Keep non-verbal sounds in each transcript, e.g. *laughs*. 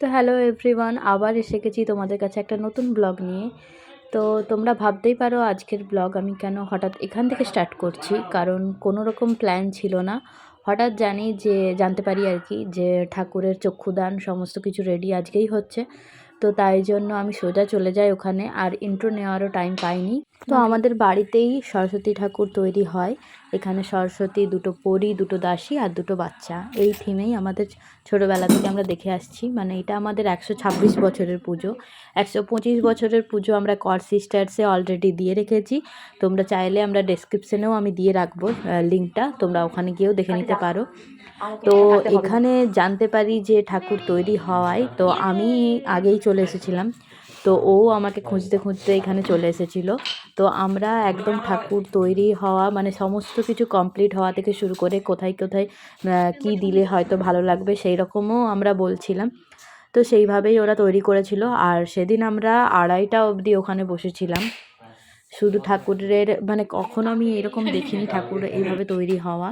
তো hello everyone, আবার এসে গেছি তোমাদের কাছে একটা নতুন ব্লগ নিয়ে। তো তোমরা ভাবতেই পারো আজকের ব্লগ আমি কেন হঠাৎ এখান থেকে স্টার্ট করছি, কারণ কোনো রকম প্ল্যান ছিল না। হঠাৎ জানি যে, জানতে পারি আর কি যে, ঠাকুরের চক্ষুদান সমস্ত কিছু রেডি আজকেই হচ্ছে। তো তাই জন্য আমি সোজা চলে যাই ওখানে, আর ইন্ট্রো নেওয়ারও টাইম পাইনি। তো আমাদের বাড়িতেই সরস্বতী ঠাকুর তৈরি হয়। এখানে সরস্বতী দুটো পরী দুটো দাসী আর দুটো বাচ্চা। এই থিমেই আমাদের ছোটোবেলা থেকে আমরা দেখে আসছি। মানে এটা আমাদের একশো ছাব্বিশ বছরের পুজো। একশো পঁচিশ বছরের পুজো আমরা কর সিস্টার্সে অলরেডি দিয়ে রেখেছি। তোমরা চাইলে আমরা ডেসক্রিপশনেও আমি দিয়ে রাখব লিঙ্কটা তোমরা ওখানে গিয়েও দেখে নিতে পারো। তো এখানে জানতে পারি যে ঠাকুর তৈরি হওয়ায় তো আমি আগেই চলে এসেছিলাম। তো ও আমাকে খুঁজতে খুঁজতে এখানে চলে এসেছিল। তো আমরা একদম ঠাকুর তৈরি হওয়া মানে সমস্ত কিছু কমপ্লিট হওয়া থেকে শুরু করে কোথায় কোথায় কি দিলে হয়তো ভালো লাগবে সেই রকমও আমরা বলছিলাম। তো সেইভাবেই ওরা তৈরি করেছিল। আর সেদিন আমরা আড়াইটা অবধি ওখানে বসেছিলাম। শুধু ঠাকুরের মানে কখনো আমি এরকম দেখিনি ঠাকুর এইভাবে তৈরি হওয়া।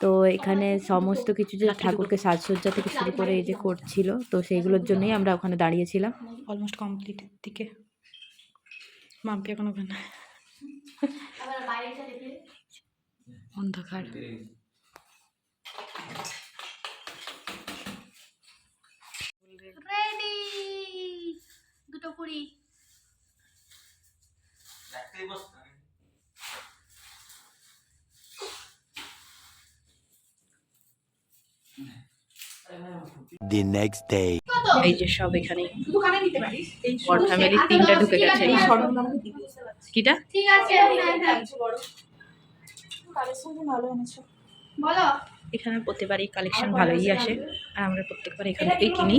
তো এখানে সমস্ত কিছু যে ঠাকুরকে সাজসজ্জা থেকে শুরু করে এই যে করছিল তো সেইগুলোর জন্যই আমরা ওখানে দাঁড়িয়েছিলাম। অলমোস্ট কমপ্লিটের দিকে। মাম্পি এখন ওখানে। অন্ধকার। রেডি দুটো কুড়ি। The next day. এই যে সব এখানে। বড় ফ্যামিলির তিনটা ঢুকে গেছে। কিটা? ঠিক আছে হ্যাঁ, হ্যাঁ। বলো। এখানে প্রত্যেকবারই কালেকশন ভালোই আসে। আর আমরা প্রত্যেকবার এখান থেকেই কিনি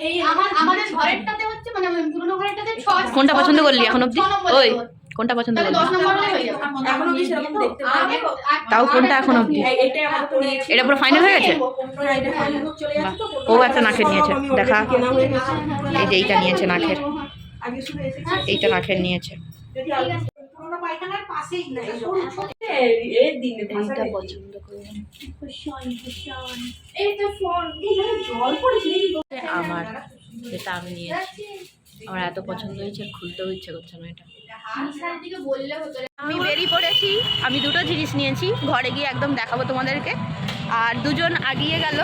এই আমার আমাদের ঘরেরটাতে হচ্ছে মানে পুরোনো ঘরেরটাতে কোনটা পছন্দ করলি এখন অবধি? ওই। কোনটা পছন্দ তাহলে করলি দশ নম্বর হলে হয়ে যাবে এখনও কি সেরকম দেখতে পাইনি আগে- আগে- তাও কোনটা এখন অবধি? এটাই আমার এটা পুরো ফাইনাল হয়ে গেছে? যাচ্ছে তো ও একটা নাখের নিয়েছে। দেখা। এই যে এইটা নিয়েছে শুনে এসেছি। এইটা নাখের নিয়েছে? আমার যেটা আমি নিয়েছি। আমার এত পছন্দ হয়েছে খুলতেও ইচ্ছে করছে না এটা। বললে আমি বেরিয়ে পড়েছি। আমি দুটো জিনিস নিয়েছি। ঘরে গিয়ে একদম দেখাবো তোমাদেরকে। আর দুজন আগিয়ে গেল।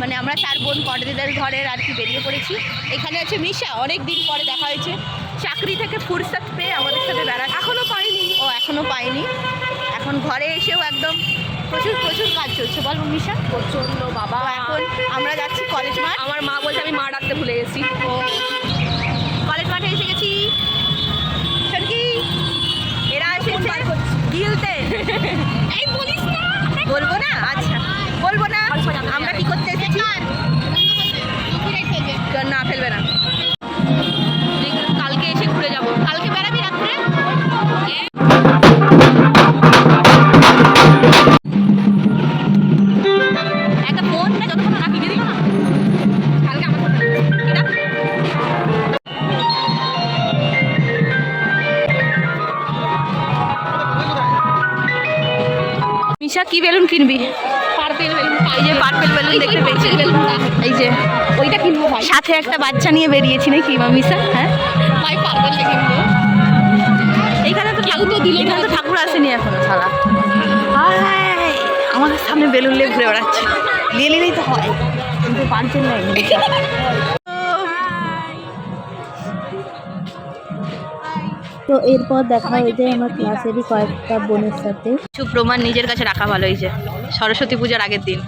মানে আমরা চার বোন কটদিদের ঘরের আর কি বেরিয়ে পড়েছি। এখানে আছে মিশা। অনেক দিন পরে দেখা হয়েছে। চাকরি থেকে ফুরসত পেয়ে আমাদের সাথে বেড়া এখনও পাইনি। ও এখনও পাইনি এখন ঘরে এসেও একদম প্রচুর প্রচুর কাজ চলছে। বল মিশা। প্রচণ্ড বাবা। এখন আমরা যাচ্ছি কলেজ মাঠ। আমার মা বলছে আমি মা ডাকতে ভুলে গেছি। ও গিলতে এই বলিস না মিশা কি বেলুন কিনবি? পার্পেল বেলুন এই যে পার্পেল বেলুন দেখতে পেয়েছি। এই যে ওইটা কিনবো ভাই। সাথে একটা বাচ্চা নিয়ে বেরিয়েছি নাকি মা মিশা হ্যাঁ? ভাই পার্পেল কিনবো। এইখানে তো ঠাকুর দিল এখানে তো ঠাকুর আসেনি এখনও হায়, আমাদের সামনে বেলুন নিয়ে ঘুরে বেড়াচ্ছে। নিয়ে নিলেই তো হয়। কিন্তু পারছেন না *laughs* তো এরপর দেখা হয়ে যায় আমার ক্লাসেরই কয়েকটা বোনের সাথে। কিছু প্রমাণ নিজের কাছে রাখা ভালো হয়েছে সরস্বতী পূজার আগের দিন।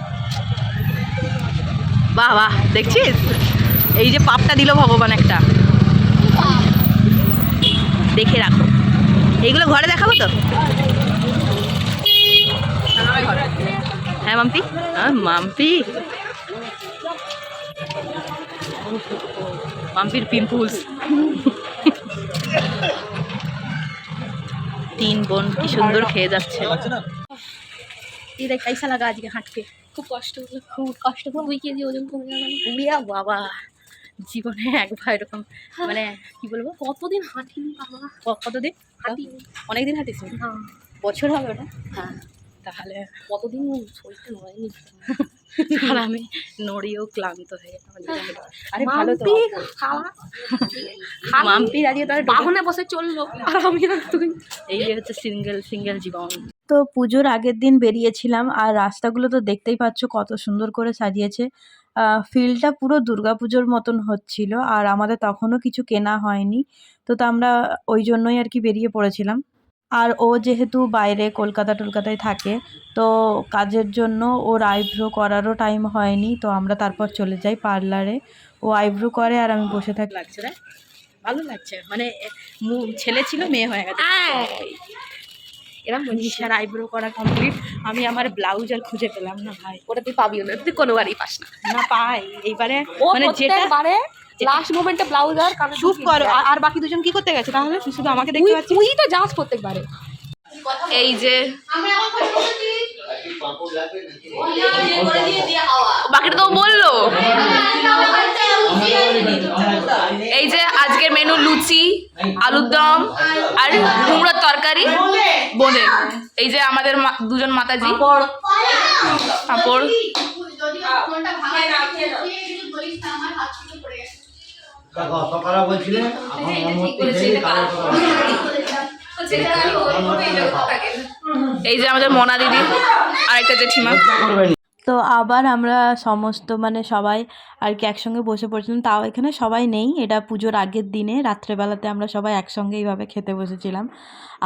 বাহ বাহ, দেখছিস? এই যে পাপটা দিল ভগবান একটা। দেখে রাখো। এইগুলো ঘরে দেখাবো তো? হ্যাঁ মাম্পি? হ্যাঁ মাম্পি। মাম্পির পিম্পুলস। তিন বোন কি সুন্দর খেয়ে যাচ্ছে। কাইসা লাগা আজকে হাঁটতে। খুব কষ্ট হলো। খুব কষ্ট দুই কেজি ওজন কমে গেল। বাবা জীবনে একবার এরকম হ্যাঁ। মানে কি বলব? কতদিন হাঁটিনি বাবা? কতদিন? হাঁটিনি। অনেকদিন হাঁটিস হ্যাঁ। বছর হবে ওটা? হ্যাঁ। তাহলে কতদিন শরীরটা নড়েনি আর আমি নড়িয়েও ক্লান্ত হয়ে আরে ভালো তো। মাম্পি আজকে তাহলে বাহনে বসে চলল। আর আমি আর তুই এই যে হচ্ছে সিঙ্গেল সিঙ্গেল জীবন। তো পুজোর আগের দিন বেরিয়েছিলাম আর রাস্তাগুলো তো দেখতেই পাচ্ছ কত সুন্দর করে সাজিয়েছে। ফিলটা পুরো দুর্গাপুজোর মতন হচ্ছিল আর আমাদের তখনও কিছু কেনা হয়নি। তো তো আমরা ওই জন্যই আর কি বেরিয়ে পড়েছিলাম। আর ও যেহেতু বাইরে কলকাতা টলকাতায় থাকে তো কাজের জন্য ওর আইব্রো করারও টাইম হয়নি তো আমরা তারপর চলে যাই পার্লারে। ও আইব্রো করে আর আমি বসে থাকি। লাগছে রে ভালো লাগছে। মানে ছেলে ছিল মেয়ে হয়ে গেছে। এরকম নিশার আইব্রো করা কমপ্লিট আমি আমার ব্লাউজ আর খুঁজে পেলাম না ভাই। ওটা তুই পাবিও না তুই কোনো বাড়ি পাস না। না পাই। এইবারে মানে যেটা লাস্ট মোমেন্টে ব্লাউজ আর কারণ চুপ করো আর- বাকি দুজন কি করতে গেছে তাহলে? শুধু আমাকে দেখতে পাচ্ছিস? তুই তো যাস প্রত্যেকবারে। এই যে বাকিটা তো বলল। এই যে আজকের মেনু লুচি আলুর দম আর কুমড়োর তরকারি বোনে এই যে আমাদের মা- দুজন মাতাজি। পাঁপড়। সকালে অনুমতি নেই, এই যে আমাদের মনা দিদি আরেকটা জেঠিমা। তো আবার আমরা সমস্ত মানে সবাই আর কি একসঙ্গে বসে পড়ছিলাম। তাও এখানে সবাই নেই। এটা পুজোর আগের দিনে, রাত্রেবেলাতে আমরা সবাই একসঙ্গে এইভাবে খেতে বসেছিলাম।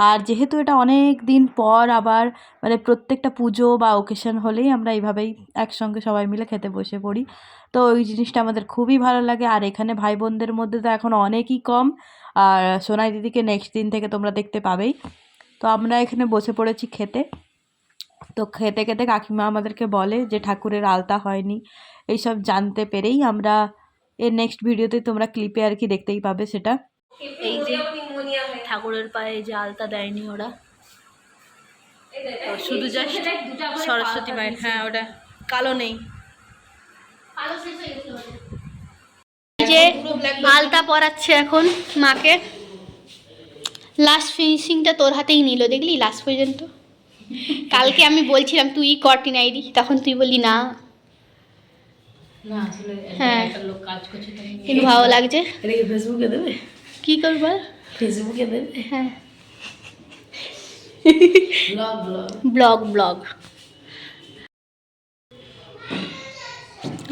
আর যেহেতু এটা অনেক দিন পর আবার মানে প্রত্যেকটা পুজো বা ওকেশন হলেই আমরা এইভাবেই একসঙ্গে সবাই মিলে খেতে বসে পড়ি। তো ওই জিনিসটা আমাদের খুবই ভালো লাগে। আর এখানে ভাই বোনদের মধ্যে তো এখন অনেকই কম। আর সোনাই দিদিকে নেক্সট দিন থেকে তোমরা দেখতে পাবেই। তো আমরা এখানে বসে পড়েছি খেতে। তো খেতে খেতে কাকিমা আমাদেরকে বলে যে ঠাকুরের আলতা হয়নি। এইসব জানতে পেরেই আমরা এর নেক্সট ভিডিওতে তোমরা ক্লিপে আর কি দেখতেই পাবে সেটা। এই যে ঠাকুরের পায়ে যে আলতা দেয়নি ওরা। শুধু জাস্ট সরস্বতী মায়ের হ্যাঁ ওটা কালো নেই। যে আলতা পরাচ্ছে এখন মাকে। লাস্ট ফিনিশিংটা তোর হাতেই নিল, দেখলি? লাস্ট পর্যন্ত। কালকে আমি বলছিলাম তুই কর টিনাইরি তখন তুই বললি না। হ্যাঁ। কিন্তু ভালো লাগছে। ফেসবুকে দেবে? কি করব? ফেসবুকে দেবে? হ্যাঁ। ব্লগ ব্লগ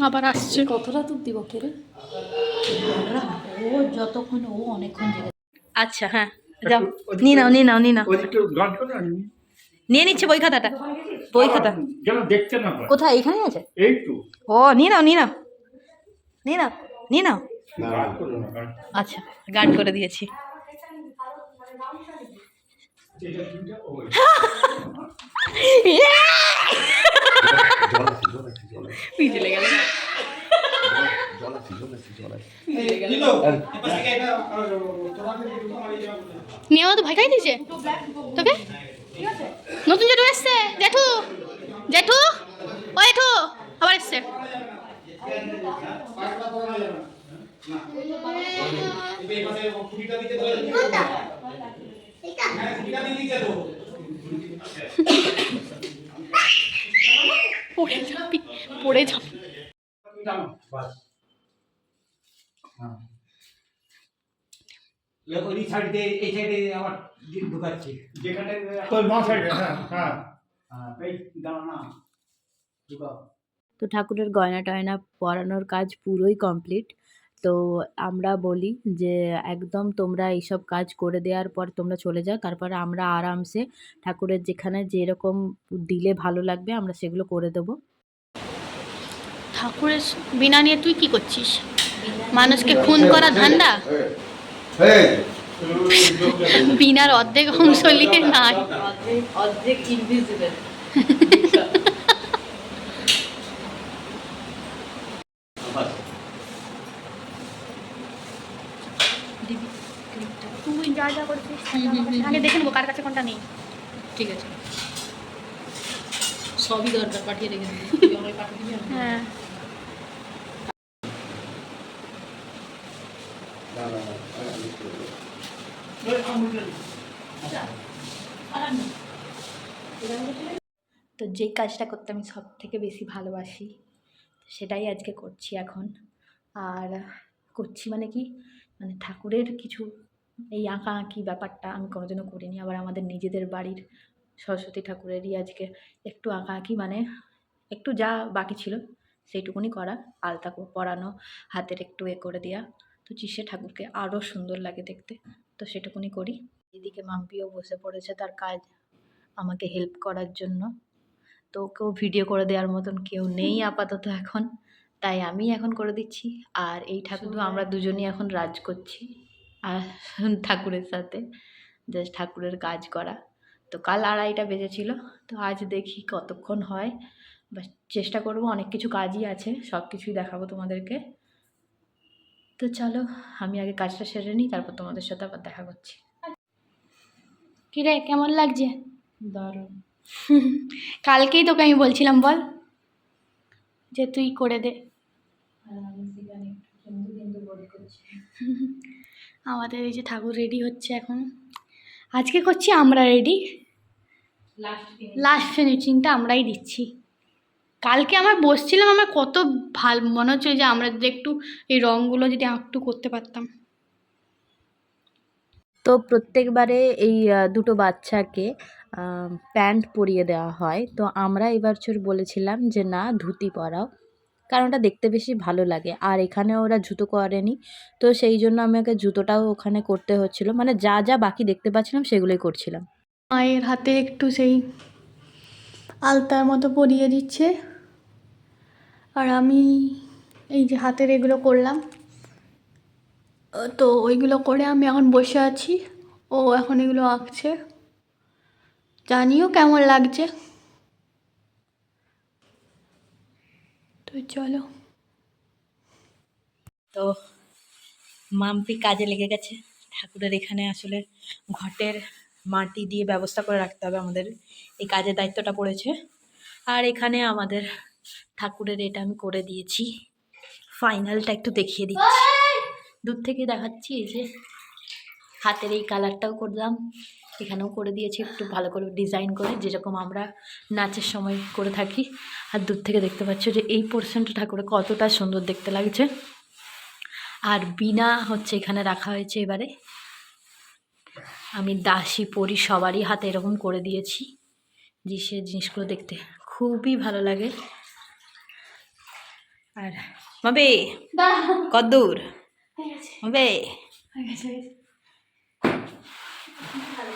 আবার আসছে। কতটা তুই দিব কেরে ও যতক্ষণ ও অনেকক্ষণ আচ্ছা হ্যাঁ। যাও। নিয়ে নাও নিয়ে নাও নিয়ে নাও। নিয়ে নিচ্ছে বই খাতাটা। বই খাতা। দেখতে না কোথায়? এখানে আছে? এই তো। ও নিয়ে নাও নিয়ে নাও। নিয়ে নাও নিয়ে নাও। আচ্ছা গান করে দিয়েছি। গেল। নিয়ে আমার তো ভয় খাই দিয়েছে তোকে? নতুন জেঠু এসছে। জেঠু জেঠু ও জেঠু আবার এসছে। পড়ে যাবি পড়ে যাবি। ওই সাইডে এই সাইডে আমার ঢুকাচ্ছি। যেখানে তোর মা সাইডে হ্যাঁ হ্যাঁ। হ্যাঁ। এই দাঁড়া ঢুকাও। তো ঠাকুরের গয়না টয়না পরানোর কাজ পুরোই কমপ্লিট। তো আমরা বলি যে একদম তোমরা এইসব কাজ করে দেওয়ার পর তোমরা চলে যাও তারপরে আমরা আরামসে ঠাকুরের যেখানে যেরকম দিলে ভালো লাগবে আমরা সেগুলো করে দেবো। ঠাকুরের বিনা নিয়ে তুই কি করছিস? মানুষকে খুন করা ধান্দা? বিনার অর্ধেক অংশ নিয়ে নাই অর্ধেক ইনভিজিবল তুই যা যা করছিস আগে দেখে নেব কার কাছে কোনটা নেই। ঠিক আছে। সবই দরকার পাঠিয়ে রেখে দিবি। পাঠিয়ে দিবি। হ্যাঁ। তো যেই কাজটা করতে আমি সব থেকে বেশি ভালোবাসি, সেটাই আজকে করছি এখন। আর করছি মানে কি মানে ঠাকুরের কিছু এই আঁকা আঁকি ব্যাপারটা আমি কোনোদিনও করিনি। আবার আমাদের নিজেদের বাড়ির সরস্বতী ঠাকুরেরই আজকে একটু আঁকা আঁকি মানে একটু যা বাকি ছিল সেইটুকুনি করা, আলতা পরানো, হাতের একটু এ করে দেওয়া তো চিসে ঠাকুরকে আরও সুন্দর লাগে দেখতে। তো সেটুকুনি করি। এদিকে মাম্পিও বসে পড়েছে তার কাজ আমাকে হেল্প করার জন্য। তো কেউ ভিডিও করে দেওয়ার মতন কেউ নেই *laughs* আপাতত এখন। তাই আমি এখন করে দিচ্ছি। আর এই ঠাকুর আমরা দুজনই এখন রাজ করছি। আর *laughs* ঠাকুরের সাথে জাস্ট ঠাকুরের কাজ করা। তো কাল আড়াইটা বেজেছিল। তো আজ দেখি কতক্ষণ হয়। বা চেষ্টা করব অনেক কিছু কাজই আছে। সব কিছুই দেখাবো তোমাদেরকে। তো চলো আমি আগে কাজটা সেরে নিই তারপর তোমাদের সাথে আবার দেখা করছি। কিরে কেমন লাগছে? দারুণ। কালকেই তোকে আমি বলছিলাম বল। যে তুই করে দে। আমাদের এই যে ঠাকুর রেডি হচ্ছে এখন। আজকে করছি আমরা রেডি লাস্ট ফিনিশিংটা আমরাই দিচ্ছি। কালকে আমার বসছিলাম আমার কত ভালো মনে হচ্ছিল যে আমরা যদি একটু এই রঙগুলো যদি একটু করতে পারতাম। তো প্রত্যেকবারে এই দুটো বাচ্চাকে প্যান্ট পরিয়ে দেওয়া হয়। তো আমরা এবার বছর বলেছিলাম যে না ধুতি পরাও। কারণ ওটা দেখতে বেশি ভালো লাগে। আর এখানে ওরা জুতো করেনি। তো সেই জন্য আমাকে জুতোটাও ওখানে করতে হচ্ছিল। মানে যা যা বাকি দেখতে পাচ্ছিলাম সেগুলোই করছিলাম। মায়ের হাতে একটু সেই আলতার মতো পরিয়ে দিচ্ছে। আর আমি এই যে হাতের এগুলো করলাম। তো ওইগুলো করে আমি এখন বসে আছি। ও এখন এগুলো আঁকছে। জানিও কেমন লাগছে। তো চলো। তো মাম্পি কাজে লেগে গেছে। ঠাকুরের এখানে আসলে ঘটের মাটি দিয়ে ব্যবস্থা করে রাখতে হবে আমাদের। এই কাজের দায়িত্বটা পড়েছে। আর এখানে আমাদের ঠাকুরের এটা আমি করে দিয়েছি। ফাইনালটা একটু দেখিয়ে দিচ্ছি। দূর থেকে দেখাচ্ছি এই যে হাতের এই কালারটাও করলাম। এখানেও করে দিয়েছি একটু ভালো করে ডিজাইন করে যেরকম আমরা নাচের সময় করে থাকি। আর দূর থেকে দেখতে পাচ্ছ যে এই পোর্শনটা ঠাকুরের কতটা সুন্দর দেখতে লাগছে। আর বিনা হচ্ছে এখানে রাখা হয়েছে এবারে। আমি দাসী পরি সবারই হাতে এরকম করে দিয়েছি। যে সে জিনিসগুলো দেখতে খুবই ভালো লাগে। আর মাবে কদ্দূর। মাবে।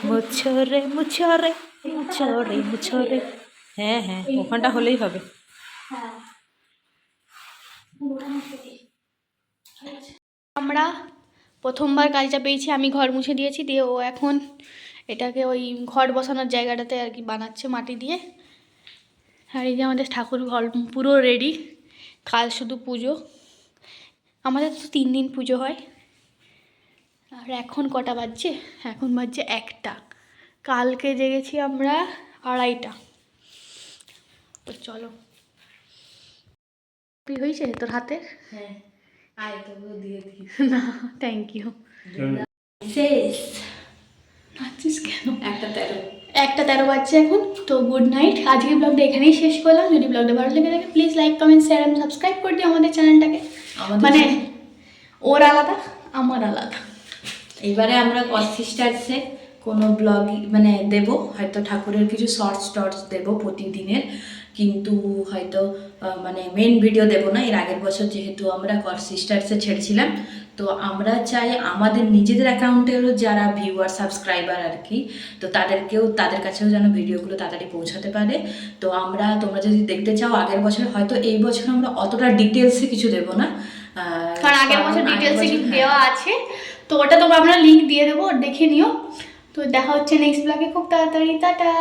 মুছরে মুছরে মুছরে মুছরে। হ্যাঁ হ্যাঁ ওখানটা হলেই হবে। আমরা প্রথমবার কাজটা পেয়েছি আমি ঘর মুছে দিয়েছি দিয়ে ও এখন এটাকে ওই ঘর বসানোর জায়গাটাতে আর কি বানাচ্ছে মাটি দিয়ে। আর এই যে আমাদের ঠাকুর ঘর পুরো রেডি কাল শুধু পুজো। আমাদের তো তিন দিন পুজো হয়। আর এখন কটা বাজছে? এখন বাজছে একটা। কালকে জেগেছি আমরা আড়াইটা। তো চলো। হয়েছে তোর হাতের হ্যাঁ। আয় তবু দিয়ে দিই। না থ্যাংক ইউ। শেষ। নাচছিস কেন? একটা তেরো। একটা তেরো বাজছে এখন তো গুড নাইট আজকের ব্লগটা এখানেই শেষ করলাম। যদি ব্লগটা ভালো লেগে থাকে প্লিজ লাইক কমেন্ট শেয়ার এবং সাবস্ক্রাইব করে দিও আমাদের চ্যানেলটাকে মানে ওর আলাদা আমার আলাদা। এবারে আমরা কনসিস্টার্সে কোনো ব্লগ মানে দেব হয়তো ঠাকুরের কিছু শর্টস টর্টস দেব প্রতিদিনের। কিন্তু হয়তো মানে মেন ভিডিও দেব না। এর আগের বছর যেহেতু আমরা কর সিস্টার্সে ছেড়েছিলাম তো আমরা চাই আমাদের নিজেদের অ্যাকাউন্টেরও যারা ভিউয়ার সাবস্ক্রাইবার আর কি তো তাদেরকেও তাদের কাছেও যেন ভিডিওগুলো তাড়াতাড়ি পৌঁছাতে পারে। তো আমরা তোমরা যদি দেখতে চাও আগের বছর হয়তো এই বছর আমরা অতটা ডিটেলসে কিছু দেব না। কারণ আগের বছর ডিটেলসে হ্যাঁ। দেওয়া আছে। তো ওটা তোমরা আমরা লিঙ্ক দিয়ে দেবো দেখে নিও। তো দেখা হচ্ছে নেক্সট ব্লগে খুব তাড়াতাড়ি। টাটা!